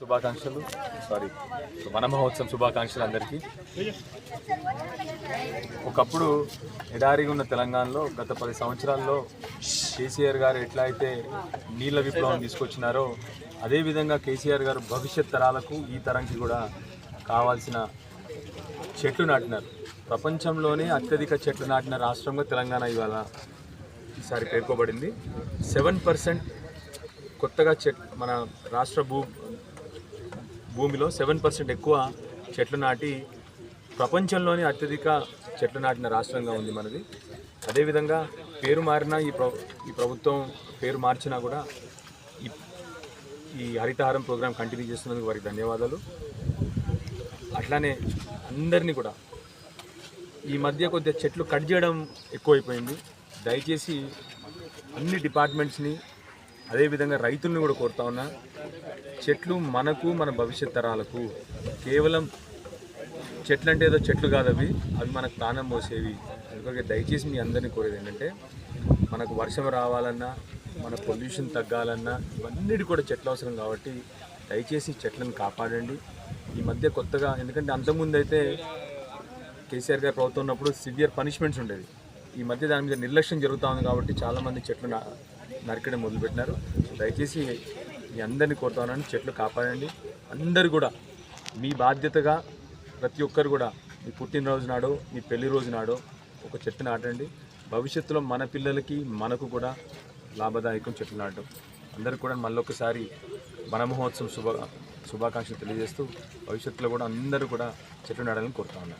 శుభాకాంక్షలు. సారీ వన మహోత్సవం శుభాకాంక్షలు అందరికీ. ఒకప్పుడు ఎడారిగా ఉన్న తెలంగాణలో గత పది సంవత్సరాల్లో కేసీఆర్ గారు ఎట్లా అయితే నీళ్ళ విప్లవం తీసుకొచ్చినారో అదేవిధంగా కేసీఆర్ గారు భవిష్యత్ తరాలకు ఈ తరంకి కూడా కావాల్సిన చెట్లు నాటినారు. ప్రపంచంలోనే అత్యధిక చెట్లు నాటిన రాష్ట్రంగా తెలంగాణ ఇవాళ ఈసారి పేర్కొబడింది. సెవెన్ పర్సెంట్ కొత్తగా చెట్ మన రాష్ట్ర భూ భూమిలో సెవెన్ పర్సెంట్ ఎక్కువ చెట్లు నాటి ప్రపంచంలోనే అత్యధిక చెట్లు నాటిన రాష్ట్రంగా ఉంది మనది. అదేవిధంగా పేరు మారిన ఈ ప్ర ఈ ప్రభుత్వం పేరు మార్చినా కూడా ఈ ఈ హరితహారం ప్రోగ్రాం కంటిన్యూ చేస్తున్నందుకు వారికి ధన్యవాదాలు. అట్లానే అందరినీ కూడా ఈ మధ్య కొద్దిగా చెట్లు కట్ చేయడం ఎక్కువైపోయింది. దయచేసి అన్ని డిపార్ట్మెంట్స్ని అదేవిధంగా రైతుల్ని కూడా కోరుతా ఉన్నా చెట్లు మనకు మన భవిష్యత్ తరాలకు కేవలం చెట్లు అంటే ఏదో చెట్లు కాదు అవి అవి మనకు ప్రాణం పోసేవి. అందుకే దయచేసి మీ అందరినీ కోరేది ఏంటంటే మనకు వర్షం రావాలన్నా మన పొల్యూషన్ తగ్గాలన్నా ఇవన్నిటి కూడా చెట్లు అవసరం కాబట్టి దయచేసి చెట్లను కాపాడండి. ఈ మధ్య కొత్తగా ఎందుకంటే అంతకుముందు అయితే కేసీఆర్ గారు ప్రభుత్వం ఉన్నప్పుడు సివియర్ పనిష్మెంట్స్ ఉండేది ఈ మధ్య దాని మీద నిర్లక్ష్యం జరుగుతూ ఉంది కాబట్టి చాలామంది చెట్లు నరకడం మొదలుపెట్టినారు. దయచేసి మీ అందరినీ కోరుతున్నాను. చెట్లు కాపాడండి. అందరు కూడా మీ బాధ్యతగా ప్రతి ఒక్కరు కూడా మీ పుట్టినరోజు నాడో మీ పెళ్ళి రోజు నాడో ఒక చెట్టు నాటండి. భవిష్యత్తులో మన పిల్లలకి మనకు కూడా లాభదాయకం చెట్లు నాటడం. అందరూ కూడా మళ్ళొకసారి వన మహోత్సవం శుభ శుభాకాంక్షలు తెలియజేస్తూ భవిష్యత్తులో కూడా అందరూ కూడా చెట్లు నాటాలని కోరుతా